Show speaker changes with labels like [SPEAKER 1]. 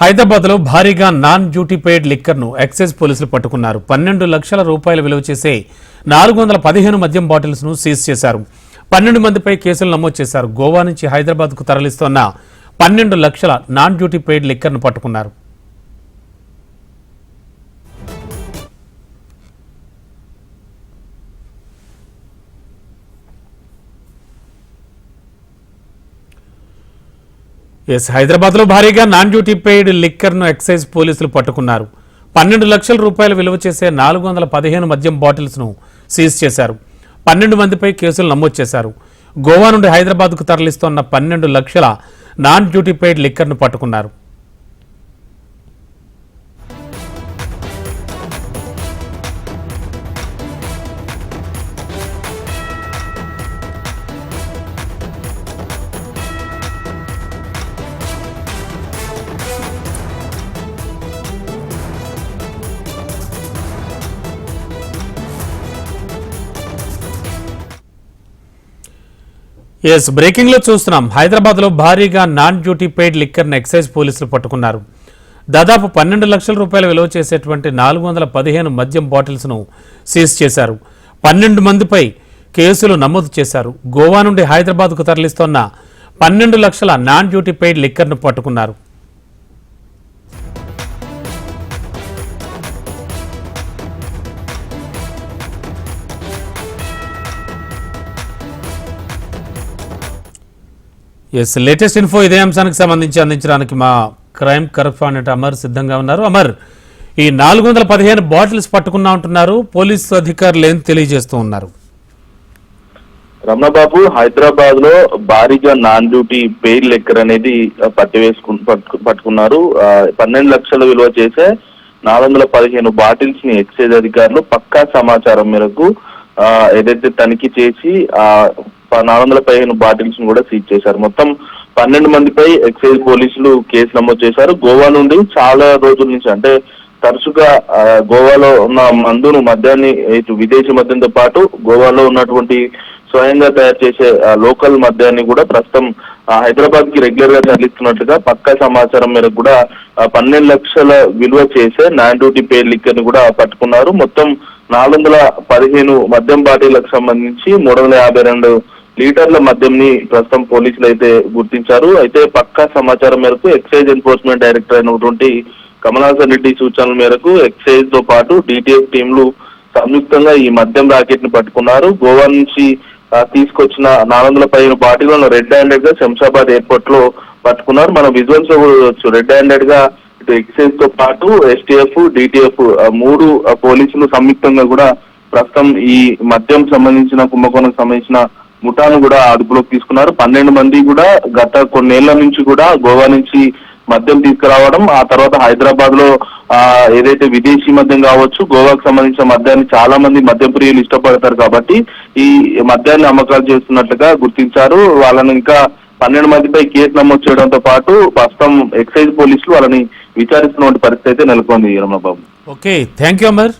[SPEAKER 1] హైదరాబాద్లో భారీగా non duty paid లిక్కర్ను ఎక్సైజ్ పోలీసులు పట్టుకున్నారు. పన్నెండు లక్షల రూపాయల విలువ చేసే నాలుగు వందల పదిహేను మద్యం బాటిల్స్ను సీజ్ చేశారు. పన్నెండు మందిపై కేసులు నమోదు చేశారు. గోవా నుంచి హైదరాబాద్కు తరలిస్తున్న పన్నెండు లక్షల నాన్ డ్యూటీ పెయిడ్ లిక్కర్ను పట్టుకున్నారు. ఎస్ హైదరాబాద్లో భారీగా నాన్ డ్యూటీ పెయిడ్ లిక్కర్ను ఎక్సైజ్ పోలీసులు పట్టుకున్నారు. పన్నెండు లక్షల రూపాయల విలువ చేసే నాలుగు వందల పదిహేను మద్యం బాటిల్స్ను సీజ్ చేశారు. పన్నెండు మందిపై కేసులు నమోదు చేశారు. గోవా నుండి హైదరాబాద్కు తరలిస్తున్న పన్నెండు లక్షల నాన్ డ్యూటీ పెయిడ్ లిక్కర్ను పట్టుకున్నారు. ఎస్ బ్రేకింగ్లో చూస్తున్నాం. హైదరాబాద్లో భారీగా నాన్ డ్యూటీ పెయిడ్ లిక్కర్ను ఎక్సైజ్ పోలీసులు పట్టుకున్నారు. దాదాపు పన్నెండు లక్షల రూపాయల విలువ చేసేటువంటి నాలుగు వందల పదిహేను మద్యం బాటిల్స్ను సీజ్ చేశారు. పన్నెండు మందిపై కేసులు నమోదు చేశారు. గోవా నుండి హైదరాబాద్కు తరలిస్తున్న పన్నెండు లక్షల నాన్ డ్యూటీ పెయిడ్ లిక్కర్ను పట్టుకున్నారు. ఎస్ లేటెస్ట్ ఇన్ఫో ఇదే అంశానికి సంబంధించి అందించడానికి మా క్రైమ్ కరస్పాండెంట్ అమర్ సిద్ధంగా ఉన్నారు. అమర్ ఈ నాలుగు వందల పదిహేను బాటిల్స్ పట్టుకున్నా ఉంటున్నారు. పోలీసు అధికారులు ఏం తెలియజేస్తూ ఉన్నారు?
[SPEAKER 2] రమణబాబు హైదరాబాద్లో భారీగా నాన్ డ్యూటీ పేర్ లెక్కర్ అనేది పట్టివేసుకు పట్టుకున్నారు. పన్నెండు లక్షల విలువ చేసే నాలుగు వందల పదిహేను బాటిల్స్ని ఎక్సైజ్ అధికారులు పక్కా సమాచారం మేరకు ఏదైతే తనిఖీ చేసి ఆ నాలుగు వందల పదిహేను బాటిల్స్ కూడా సీజ్ చేశారు. మొత్తం పన్నెండు మందిపై ఎక్సైజ్ పోలీసులు కేసు నమోదు చేశారు. గోవా నుండి చాలా రోజుల నుంచి అంటే తరచుగా గోవాలో ఉన్న మందును మద్యాన్ని ఇటు విదేశీ మద్యంతో పాటు గోవాలో ఉన్నటువంటి స్వయంగా తయారు చేసే లోకల్ మద్యాన్ని కూడా ప్రస్తుతం హైదరాబాద్కి రెగ్యులర్గా తరలిస్తున్నట్లుగా పక్కా సమాచారం మేరకు కూడా పన్నెండు లక్షల విలువ చేసే నాన్ డ్యూటీ పే లిక్కర్ని కూడా పట్టుకున్నారు. మొత్తం నాలుగు వందల పదిహేను మద్యం బాటిళ్ళకు సంబంధించి మూడు వందల యాభై రెండు లీటర్ల మద్యంని ప్రస్తుతం పోలీసులు అయితే గుర్తించారు. అయితే పక్కా సమాచారం మేరకు ఎక్సైజ్ ఎన్ఫోర్స్మెంట్ డైరెక్టర్ అయినటువంటి కమలాసన్ రెడ్డి సూచనల మేరకు ఎక్సైజ్తో పాటు డిటిఎఫ్ టీంలు సంయుక్తంగా ఈ మద్యం రాకెట్ని పట్టుకున్నారు. గోవా నుంచి తీసుకొచ్చిన నాలుగు వందల పదిహేను బాటిలను రెడ్ హ్యాండెడ్గా శంషాబాద్ ఎయిర్పోర్ట్లో పట్టుకున్నారు. మనం విజువల్స్లో చూడొచ్చు రెడ్ హ్యాండెడ్గా ఇటు ఎక్సైజ్తో పాటు ఎస్టీఎఫ్ డిటిఎఫ్ మూడు పోలీసులు సంయుక్తంగా కూడా ప్రస్తుతం ఈ మద్యం సంబంధించిన కుంభకోణం సంబంధించిన ముఠాను కూడా అదుపులోకి తీసుకున్నారు. పన్నెండు మంది కూడా గత కొన్నేళ్ళ నుంచి కూడా గోవా నుంచి మద్యం తీసుకురావడం ఆ తర్వాత హైదరాబాద్లో ఆ ఏదైతే విదేశీ మద్యం కావచ్చు గోవాకు సంబంధించిన మద్యాన్ని చాలా మంది మద్యం ప్రియులు ఇష్టపడతారు కాబట్టి ఈ మద్యాన్ని అమ్మకాలు చేస్తున్నట్లుగా గుర్తించారు. వాళ్ళని ఇంకా పన్నెండు మందిపై కేసు నమోదు చేయడంతో పాటు ప్రస్తుతం ఎక్సైజ్ పోలీసులు వాళ్ళని విచారిస్తున్నటువంటి పరిస్థితి అయితే నెలకొంది Ramanababu
[SPEAKER 1] okay thank you Amar.